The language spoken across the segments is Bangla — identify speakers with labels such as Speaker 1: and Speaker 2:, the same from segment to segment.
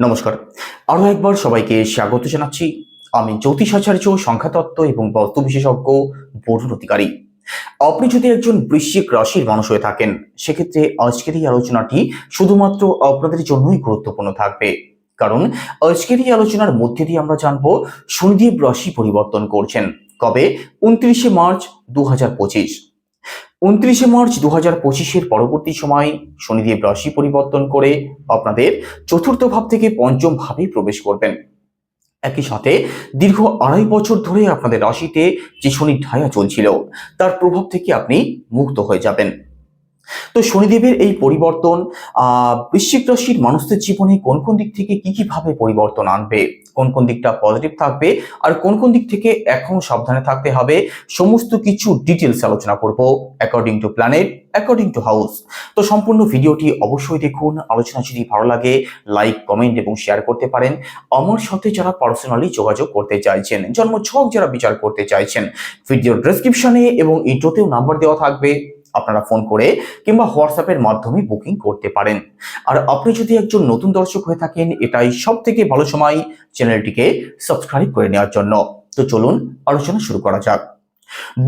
Speaker 1: নমস্কার। আরও একবার সবাইকে স্বাগত জানাচ্ছি। আমি জ্যোতিষাচার্য সংখ্যাতত্ত্ব এবং বস্তু বিশেষজ্ঞ বরুণ অধিকারী। আপনি যদি একজন বৃশ্চিক রাশির মানুষ হয়ে থাকেন, সেক্ষেত্রে আজকের এই আলোচনাটি শুধুমাত্র আপনাদের জন্যই গুরুত্বপূর্ণ থাকবে। কারণ আজকের এই আলোচনার মধ্যে দিয়ে আমরা জানব, শনিদেব রাশি পরিবর্তন করছেন। কবে? উনত্রিশে মার্চ দু হাজার পঁচিশ। উনত্রিশে মার্চ দু হাজার পঁচিশের পরবর্তী সময় শনিদেব রাশি পরিবর্তন করে আপনাদের চতুর্থ ভাব থেকে পঞ্চম ভাবে প্রবেশ করবেন। একই সাথে দীর্ঘ আড়াই বছর ধরে আপনাদের রাশিতে যে শনির ঢায়া চলছিল, তার প্রভাব থেকে আপনি মুক্ত হয়ে যাবেন। তো শনিদেবের এই পরিবর্তন বৃশ্চিক রাশির মানুষদের জীবনে কোন কোন দিক থেকে কি কি ভাবে পরিবর্তন আনবে কোন কোন দিকটা পজিটিভ থাকবে আর কোন কোন দিক থেকে এখন সাবধানে থাকতে হবে সমস্ত কিছু ডিটেলস আলোচনা করব according to planet according to house তো সম্পূর্ণ ভিডিওটি অবশ্যই দেখুন, আলোচনা যদি ভালো লাগে লাইক কমেন্ট এবং শেয়ার করতে পারেন। আমার সাথে যারা পার্সোনালি যোগাযোগ করতে চাইছেন জন্ম ছক যারা বিচার করতে চাইছেন ভিডিওর ডেসক্রিপশনে এবং ইন্ট্রোতেও নাম্বার দেওয়া থাকবে। আপনারা ফোন করে কিংবা হোয়াটসঅ্যাপের মাধ্যমে বুকিং করতে পারেন। আর আপনি যদি একজন নতুন দর্শক হয়ে থাকেন, এটাই সব থেকে ভালো সময় চ্যানেলটিকে সাবস্ক্রাইব করে নেওয়ার জন্য। তো চলুন আলোচনা শুরু করা যাক।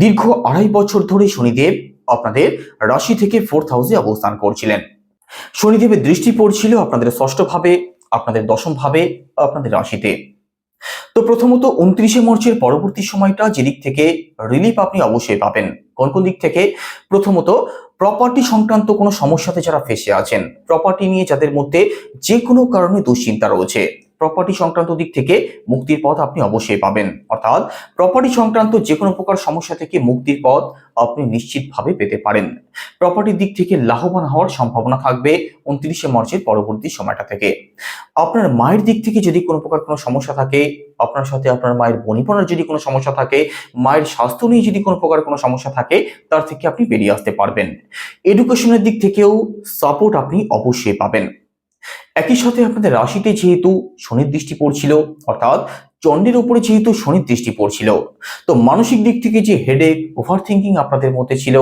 Speaker 1: দীর্ঘ আড়াই বছর ধরে শনিদেব আপনাদের রাশি থেকে ফোর্থ হাউসে অবস্থান করছিলেন। শনিদেবের দৃষ্টি পড়ছিল আপনাদের ষষ্ঠ ভাবে আপনাদের দশম ভাবে আপনাদের রাশিতে। তো প্রথমত উনত্রিশে মার্চের পরবর্তী সময়টা যেদিক থেকে রিলিফ আপনি অবশ্যই পাবেন। কোন কোন দিক থেকে? প্রথমত প্রপার্টি সংক্রান্ত কোনো সমস্যাতে যারা ফেসে আছেন প্রপার্টি নিয়ে যাদের মধ্যে যে কোনো কারণে দুশ্চিন্তা রয়েছে। প্রপার্টি সংক্রান্ত দিক থেকে মুক্তির পথ আপনি অবশ্যই পাবেন। অর্থাৎ প্রপার্টি সংক্রান্ত যে কোনো প্রকার সমস্যা থেকে মুক্তির পথ আপনি নিশ্চিতভাবে পেতে পারেন। প্রপার্টির দিক থেকে লাভবান হওয়ার সম্ভাবনা থাকবে উনত্রিশে মার্চের পরবর্তী সময়টা থেকে। আপনার মায়ের দিক থেকে যদি কোনো প্রকার কোনো সমস্যা থাকে, আপনার সাথে আপনার মায়ের বনিপনার যদি কোনো সমস্যা থাকে, মায়ের স্বাস্থ্য নিয়ে যদি কোনো প্রকার কোনো সমস্যা থাকে, তার থেকে আপনি বেরিয়ে আসতে পারবেন। এডুকেশনের দিক থেকেও সাপোর্ট আপনি অবশ্যই পাবেন। একই সাথে আপনাদের রাশিতে যেহেতু শনির দৃষ্টি পড়ছিল, অর্থাৎ চন্ডের উপরে যেহেতু শনির দৃষ্টি পড়ছিল, তো মানসিক দিক থেকে যে হেডেক ওভার থিঙ্কিং আপনাদের মধ্যে ছিল,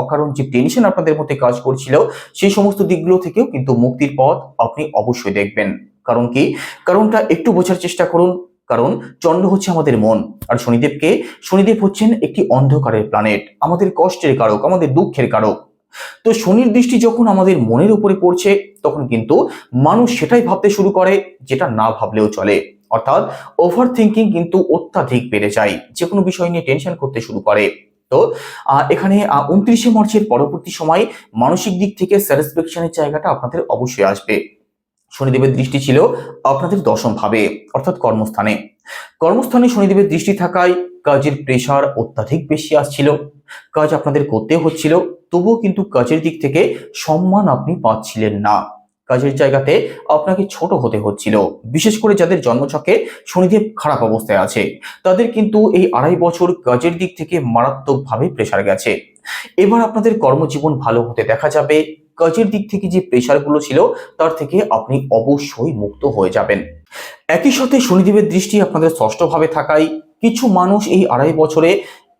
Speaker 1: অকারণ যে টেনশন আপনাদের মধ্যে কাজ করছিল সেই সমস্ত দিকগুলো থেকেও কিন্তু মুক্তির পথ আপনি অবশ্যই দেখবেন। কারণ কি? কারণটা একটু বোঝার চেষ্টা করুন, কারণ চন্দ্র হচ্ছে আমাদের মন, আর শনিদেবকে, শনিদেব হচ্ছেন একটি অন্ধকারের প্ল্যানেট আমাদের কষ্টের কারক, আমাদের দুঃখের কারক। তো শনির দৃষ্টি যখন আমাদের মনের উপরে পড়ছে, তখন কিন্তু মানুষ সেটাই ভাবতে শুরু করে যেটা না ভাবলেও চলে। অর্থাৎ ওভার থিঙ্কিং কিন্তু অত্যাধিক বেড়ে যায়, যে কোনো বিষয় নিয়ে টেনশন করতে শুরু করে। তো এখানে উনত্রিশে মার্চের পরবর্তী সময় মানসিক দিক থেকে স্যাটিসফ্যাকশনের জায়গাটা আপনাদের অবশ্যই আসবে। শনিদেবের দৃষ্টি ছিল আপনাদের দশম ভাবে, অর্থাৎ কর্মস্থানে। কর্মস্থানে শনিদেবের দৃষ্টি থাকায় কাজের প্রেশার অত্যাধিক বেশি আসছিল। কাজ আপনাদের করতে হচ্ছিল। তবুও কিন্তু কাজের দিক থেকে সম্মান আপনি পাচ্ছিলেন না। কাজের জায়গাতে আপনাকে ছোট হতে হচ্ছিল। বিশেষ করে যাদের জন্মছকে শনিদেব খারাপ অবস্থায় আছে, তাদের কিন্তু এই আড়াই বছর কাজের দিক থেকে মারাত্মকভাবে প্রেশার গেছে। এবার আপনাদের কর্মজীবন ভালো হতে দেখা যাবে। কাজের দিক থেকে যে প্রেশারগুলো ছিল, তার থেকে আপনি অবশ্যই মুক্ত হয়ে যাবেন। একই সাথে শনিদেবের দৃষ্টি আপনাদের ষষ্ঠভাবে থাকায় কিছু মানুষ এই আড়াই বছরে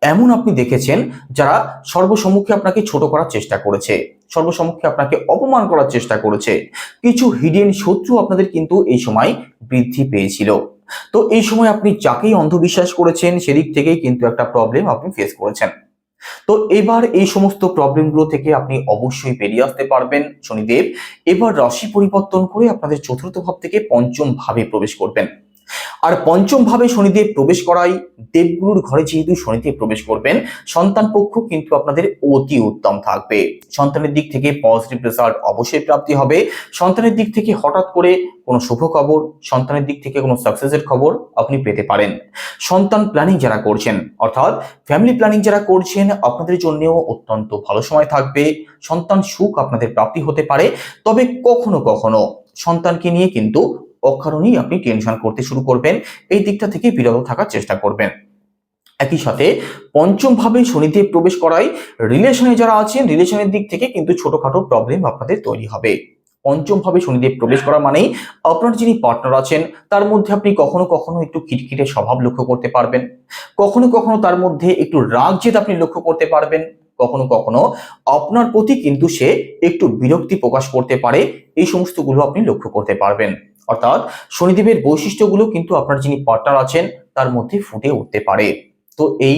Speaker 1: এমন আপনি দেখেছেন যারা সর্বসম্মুখে আপনাকে ছোট করার চেষ্টা করেছে, সর্বসম্মুখে আপনাকে অপমান করার চেষ্টা করেছে। কিছু হিডেন শত্রু আপনাদের কিন্তু এই সময় বৃদ্ধি পেয়েছিল। তো এই সময় আপনি যাকেই অন্ধবিশ্বাস করেছেন, সেদিক থেকেই কিন্তু একটা প্রবলেম আপনি ফেস করেছেন। তো এবার এই সমস্ত প্রবলেমগুলো থেকে আপনি অবশ্যই বেরিয়ে আসতে পারবেন, শনিদেব। এবার রাশি পরিবর্তন করে আপনাদের চতুর্থ ভাব থেকে পঞ্চম ভাবে প্রবেশ করবেন। আর পঞ্চম ভাবে শনিদেব প্রবেশ করাই দেবগুরুর ঘরে যেহেতু শনিদেব প্রবেশ করবেন, সন্তান পক্ষ কিন্তু আপনাদের অতি উত্তম থাকবে। সন্তানের দিক থেকে পজিটিভ রেজাল্ট অবশ্যই প্রাপ্তি হবে। সন্তানের দিক থেকে হঠাৎ করে কোনো শুভ খবর, সন্তানের দিক থেকে কোনো সাকসেসের খবর আপনি পেতে পারেন। সন্তান প্ল্যানিং যারা করছেন, অর্থাৎ ফ্যামিলি প্ল্যানিং যারা করছেন, আপনাদের জন্যও অত্যন্ত ভালো সময় থাকবে। সন্তান সুখ আপনাদের প্রাপ্তি হতে পারে। তবে কখনো কখনো সন্তানকে নিয়ে কিন্তু অকারণেই আপনি টেনশন করতে শুরু করবেন, এই দিকটা থেকে বিরত থাকার চেষ্টা করবেন। একই সাথে পঞ্চমভাবে শনিদেব প্রবেশ করায় রিলেশনে যারা আছেন রিলেশনের দিক থেকে কিন্তু ছোটখাটো প্রবলেম আপনাদের তৈরি হবে। পঞ্চম ভাবে শনিদেব প্রবেশ করা মানেই আপনার যিনি পার্টনার আছেন, তার মধ্যে আপনি কখনো কখনো একটু খিটখিটে স্বভাব লক্ষ্য করতে পারবেন। কখনো কখনো তার মধ্যে একটু রাগ জেদ আপনি লক্ষ্য করতে পারবেন। কখনো কখনো আপনার প্রতি কিন্তু সে একটু বিরক্তি প্রকাশ করতে পারে। এই সমস্তগুলো আপনি লক্ষ্য করতে পারবেন। অর্থাৎ শনিদেবের বৈশিষ্ট্যগুলো কিন্তু আপনার যিনি পার্টনার আছেন, তার মধ্যে ফুটে উঠতে পারে। তো এই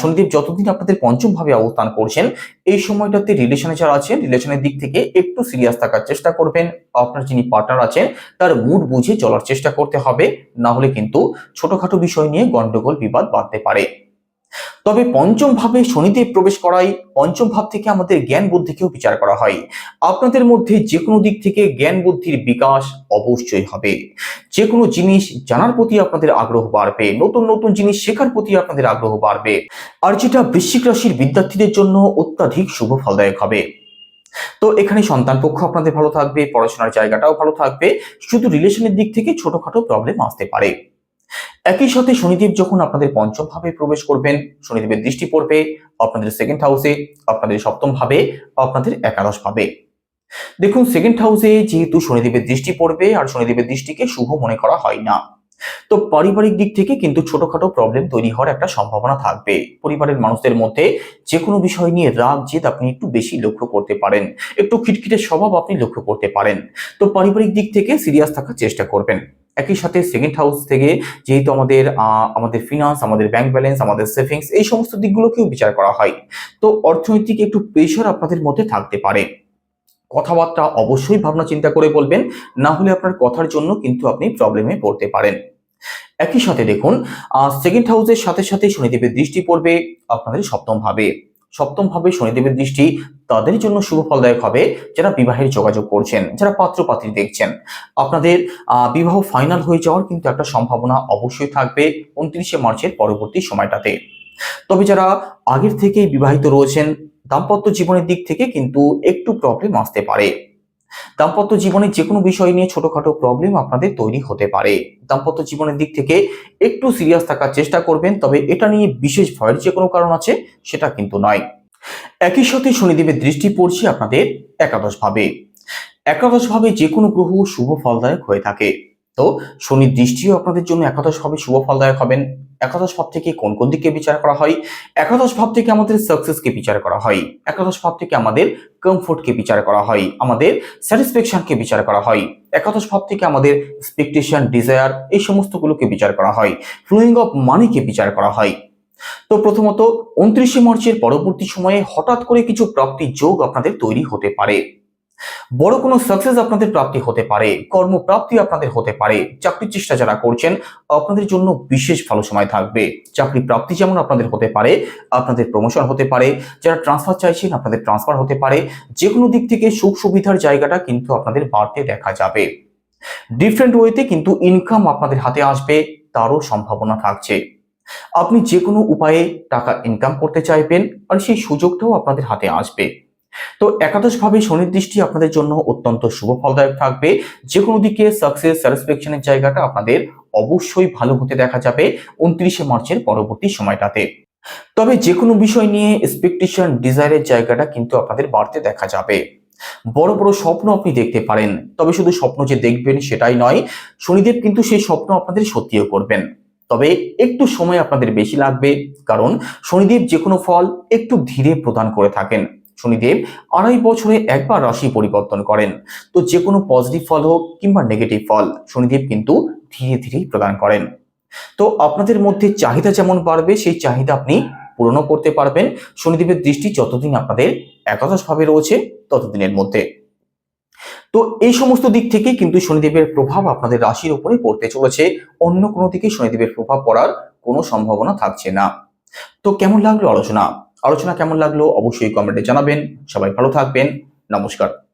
Speaker 1: শনিদেব যতদিন আপনাদের পঞ্চম ভাবে অবস্থান করছেন, এই সময়টাতে রিলেশনে যারা আছেন রিলেশনের দিক থেকে একটু সিরিয়াস থাকার চেষ্টা করবেন। আপনার যিনি পার্টনার আছেন, তার মুড বুঝে চলার চেষ্টা করতে হবে। না হলে কিন্তু ছোটখাটো বিষয় নিয়ে গন্ডগোল বিবাদ বাড়তে পারে। তবে পঞ্চম ভাবে শনিদেব প্রবেশ করাই পঞ্চম ভাব থেকে আমাদের জ্ঞান বুদ্ধিকেও বিচার করা হয়। আপনাদের মধ্যে যে কোনো দিক থেকে জ্ঞান বুদ্ধির বিকাশ অবশ্যই হবে। যে কোনো জিনিস জানার প্রতি আপনাদের আগ্রহ বাড়বে, নতুন নতুন জিনিস শেখার প্রতি আপনাদের আগ্রহ বাড়বে, আর যেটা বৃশ্চিক রাশির বিদ্যার্থীদের জন্য অত্যাধিক শুভ ফলদায়ক হবে। তো এখানে সন্তান পক্ষ আপনাদের ভালো থাকবে, পড়াশোনার জায়গাটাও ভালো থাকবে, শুধু রিলেশনের দিক থেকে ছোটখাটো প্রবলেম আসতে পারে। একই সাথে শনিদেব যখন আপনাদের পঞ্চম ভাবে প্রবেশ করবেন, শনিদেবের দৃষ্টি পড়বে, আপনাদের সেকেন্ড হাউসে আপনাদের সপ্তম ভাবে, আপনাদের একাদশ ভাবে। দেখুন সেকেন্ড হাউসে যেহেতু শনিদেবের দৃষ্টি পড়বে, আর শনিদেবের দৃষ্টিকে শুভ মনে করা হয় না। তো পারিবারিক দিক থেকে কিন্তু ছোটখাটো প্রবলেম তৈরি হওয়ার একটা সম্ভাবনা থাকবে। পরিবারের মানুষদের মধ্যে যে কোনো বিষয় নিয়ে রাগ জেদ আপনি একটু বেশি লক্ষ্য করতে পারেন। একটু খিটখিটে স্বভাব আপনি লক্ষ্য করতে পারেন। তো পারিবারিক দিক থেকে সিরিয়াস থাকার চেষ্টা করবেন। একই সাথে সেকেন্ড হাউস থেকে যেহেতু আমাদের আমাদের ফিনান্স আমাদের ব্যাংক ব্যালেন্স আমাদের সেভিংস এই সমস্ত দিকগুলোকেও বিচার করা হয়। তো অর্থনৈতিক একটু প্রেশার আপনাদের মধ্যে থাকতে পারে। কথাবার্তা অবশ্যই ভাবনা চিন্তা করে বলবেন, না হলে আপনার কথার জন্য কিন্তু আপনি প্রবলেমে পড়তে পারেন। একই সাথে দেখুন সেকেন্ড হাউসের সাথে সাথে শনিদেবের দৃষ্টি পড়বে, আপনাদের সপ্তম ভাবে। সপ্তম ভাবে শনিদেবের দৃষ্টি তাদের জন্য শুভ ফলদায়ক হবে যারা বিবাহের যোগাযোগ করছেন, যারা পাত্র পাত্রী দেখছেন। আপনাদের বিবাহ ফাইনাল হয়ে যাওয়ার কিন্তু একটা সম্ভাবনা অবশ্যই থাকবে উনত্রিশে মার্চের পরবর্তী সময়টাতে। তবে যারা আগের থেকেই বিবাহিত রয়েছেন, দাম্পত্য জীবনের দিক থেকে কিন্তু একটু প্রবলেম আসতে পারে। দাম্পত্য জীবনে যে কোনো বিষয় নিয়ে ছোটখাটো প্রবলেম আপনাদের তৈরি হতে পারে। দাম্পত্য জীবনের দিক থেকে একটু সিরিয়াস থাকার চেষ্টা করবেন, তবে এটা নিয়ে বিশেষ ভয়ের যে কোনো কারণ আছে, সেটা কিন্তু নয়। একই সাথে শনিদেবের দৃষ্টি পড়ছে আপনাদের একাদশভাবে। একাদশভাবে একাদশ ভাবে যে কোনো গ্রহ শুভ ফলদায়ক হয়ে থাকে। তো শনির দৃষ্টিও আপনাদের জন্য একাদশ ভাবে শুভ ফলদায়ক হবেন। একাদশ ভাব থেকে কোন কোন দিকে বিচার করা হয়? একাদশ ভাব থেকে আমাদের সাকসেসকে বিচার করা হয়? একাদশ ভাব থেকে আমাদের কমফোর্টকে বিচার করা হয়? আমাদের স্যাটিসফ্যাকশনকে বিচার করা হয়? একাদশ ভাব থেকে আমাদের এক্সপেকটেশন ডিজায়ার এই সমস্তগুলোকে বিচার করা হয়। ফ্লোয়িং অফ মানিকে বিচার করা হয়। তো প্রথমত, উনত্রিশে মার্চের পরবর্তী সময়ে হঠাৎ করে কিছু প্রাপ্তির যোগ আপনাদের তৈরি হতে পারে। বড় কোনো সাকসেস আপনাদের প্রাপ্তি হতে পারে, কর্মপ্রাপ্তি আপনাদের হতে পারে, চাকরির চেষ্টা যারা করছেন, আপনাদের জন্য বিশেষ ভালো সময় থাকবে। চাকরি প্রাপ্তি যেমন আপনাদের হতে পারে, আপনাদের প্রমোশন হতে পারে, যারা ট্রান্সফার চাইছেন আপনাদের ট্রান্সফার হতে পারে যে কোনো দিক থেকে সুখ সুবিধার জায়গাটা কিন্তু আপনাদের বাড়তে দেখা যাবে। ডিফারেন্ট ওয়েতে কিন্তু ইনকাম আপনাদের হাতে আসবে, তারও সম্ভাবনা থাকছে। আপনি যে কোনো উপায়ে টাকা ইনকাম করতে চাইবেন, আর সেই সুযোগটাও আপনাদের হাতে আসবে। তো একাদশভাবে শনির দৃষ্টি আপনাদের জন্য অত্যন্ত শুভ ফলদায়ক থাকবে। যে কোনো দিকে সাকসেস স্যাটিসফ্যাকশনের জায়গাটা আপনাদের অবশ্যই ভালো হতে দেখা যাবে উনত্রিশে মার্চের পরবর্তী সময়টাতে। তবে যে কোনো বিষয় নিয়ে এক্সপেকটেশন ডিজায়ারের জায়গাটা কিন্তু আপনাদের বাড়তে দেখা যাবে। বড় বড় স্বপ্ন আপনি দেখতে পারেন, তবে শুধু স্বপ্ন যে দেখবেন সেটাই নয়, শনিদেব কিন্তু সেই স্বপ্ন আপনাদের সত্যিও করবেন। তবে একটু সময় আপনাদের বেশি লাগবে, কারণ শনিদেব যে কোনো ফল একটু ধীরে প্রদান করে থাকেন। শনিদেব আড়াই বছরে একবার রাশি পরিবর্তন করেন। তো যে কোনো পজিটিভ ফল হোক কিংবা নেগেটিভ ফল, শনিদেব কিন্তু ধীরে ধীরেই প্রদান করেন। তো আপনাদের মধ্যে চাহিদা যেমন বাড়বে, সেই চাহিদা আপনি পূরণও করতে পারবেন। শনিদেবের দৃষ্টি যতদিন আপনাদের একাদশ ভাবে রয়েছে, ততদিনের মধ্যে। তো এই সমস্ত দিক থেকে কিন্তু শনিদেবের প্রভাব আপনাদের রাশির উপরে পড়তে চলেছে। অন্য কোনো দিকে শনিদেবের প্রভাব পড়ার কোনো সম্ভাবনা থাকছে না। তো কেমন লাগল আলোচনা? আলোচনা কেমন লাগল অবশ্যই কমেন্টে জানাবেন। সবাই ভালো থাকবেন। নমস্কার।